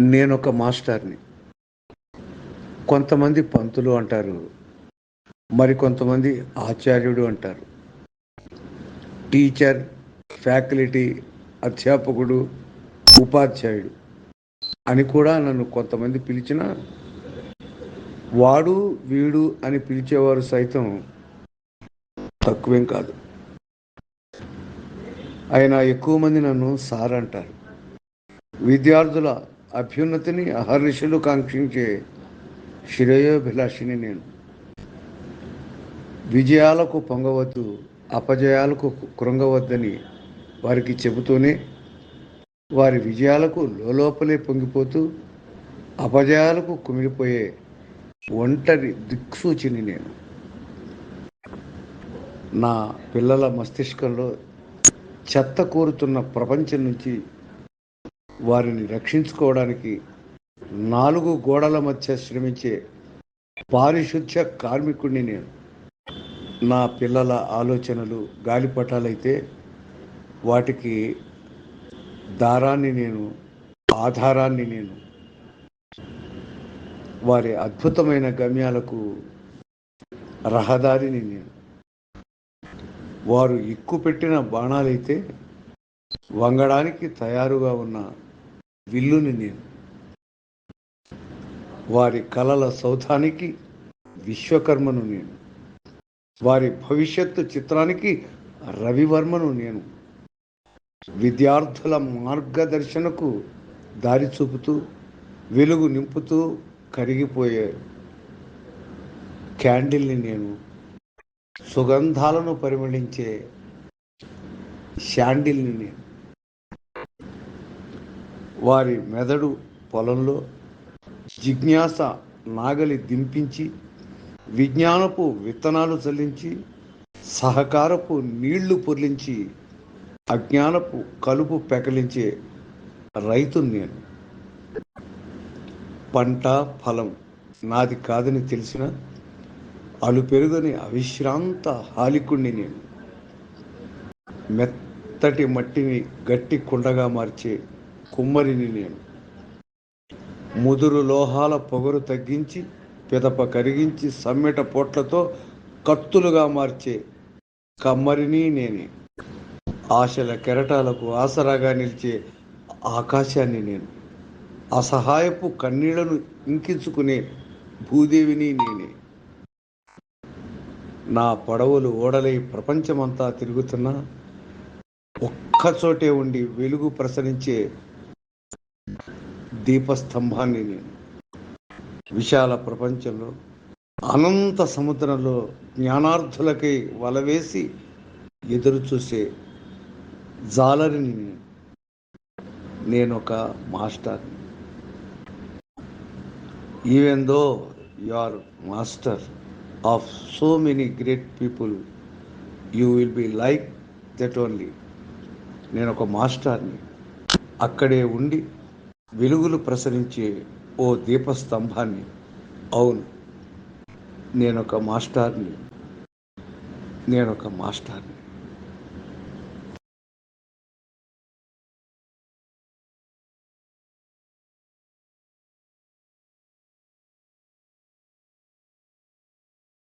నేను ఒక మాస్టర్ని. కొంతమంది పంతులు అంటారు మరి కొంతమంది ఆచార్యుడు అంటారు. టీచర్ ఫ్యాకల్టీ అధ్యాపకుడు ఉపాధ్యాయుడు అని కూడా నన్ను కొంతమంది పిలిచిన వాడు వీడు అని పిలిచేవారు సైతం తక్కువేం కాదు. ఆయన ఎక్కువ మంది నన్ను సార్ అంటారు. విద్యార్థుల అభ్యున్నతిని అహర్నిశలు కాంక్షించే శ్రేయోభిలాషిని నేను. విజయాలకు పొంగవద్దు అపజయాలకు కృంగవద్దని వారికి చెబుతూనే వారి విజయాలకు లోపలే పొంగిపోతూ అపజయాలకు కుమిలిపోయే ఒంటరి దిక్సూచిని నేను. నా పిల్లల మస్తిష్కంలో చెత్త కోరుతున్న ప్రపంచం నుంచి వారిని రక్షించుకోవడానికి నాలుగు గోడల మధ్య శ్రమించే పారిశుద్ధ్య కార్మికుడిని నేను. నా పిల్లల ఆలోచనలు గాలిపటాలైతే వాటికి దారాన్ని నేను ఆధారాన్ని నేను. వారి అద్భుతమైన గమ్యాలకు రహదారిని నేను. వారు ఎక్కుపెట్టిన బాణాలైతే వంగడానికి తయారుగా ఉన్న విల్లుని నేను. వారి కలల సౌధానికి విశ్వకర్మను నేను. వారి భవిష్యత్తు చిత్రానికి రవివర్మను నేను. విద్యార్థుల మార్గదర్శనకు దారి చూపుతూ వెలుగు నింపుతూ కరిగిపోయే క్యాండిల్ని నేను. సుగంధాలను పరిమళించే శాండిల్ని నేను. వారి మెదడు పొలంలో జిజ్ఞాస నాగలి దింపించి విజ్ఞానపు విత్తనాలు చల్లించి సహకారపు నీళ్ళు పొర్లించి అజ్ఞానపు కలుపు పెకలించే రైతుని నేను. పంట ఫలం నాది కాదని తెలిసిన అలు పెరుగని అవిశ్రాంత హాలికుణ్ణి నేను. మెత్తటి మట్టిని గట్టి కుండగా మార్చే కుమ్మరిని నేను. ముదురు లోహాల పొగరు తగ్గించి పిదప కరిగించి సమ్మెట పొట్లతో కత్తులుగా మార్చే కమ్మరిని నేనే. ఆశల కెరటాలకు ఆసరాగా నిలిచే ఆకాశాన్ని నేను. అసహాయపు కన్నీళ్ళను ఇంకించుకునే భూదేవిని నేనే. నా పడవలు ఓడలై ప్రపంచమంతా తిరుగుతున్నా ఒక్కచోటే ఉండి వెలుగు ప్రసరించే దీపస్తంభాన్ని నేను. విశాల ప్రపంచంలో అనంత సముద్రంలో జ్ఞానార్థులకై వలవేసి ఎదురు చూసే జాలరిని నేను. నేను ఒక master. Even though you are master of so many great people you will be like that only నేను ఒక మాస్టర్ని. అక్కడే ఉండి వెలుగులు ప్రసరించే ఓ దీపస్తంభాన్ని. అవును నేనొక మాస్టర్ని. నేనొక మాస్టర్ని.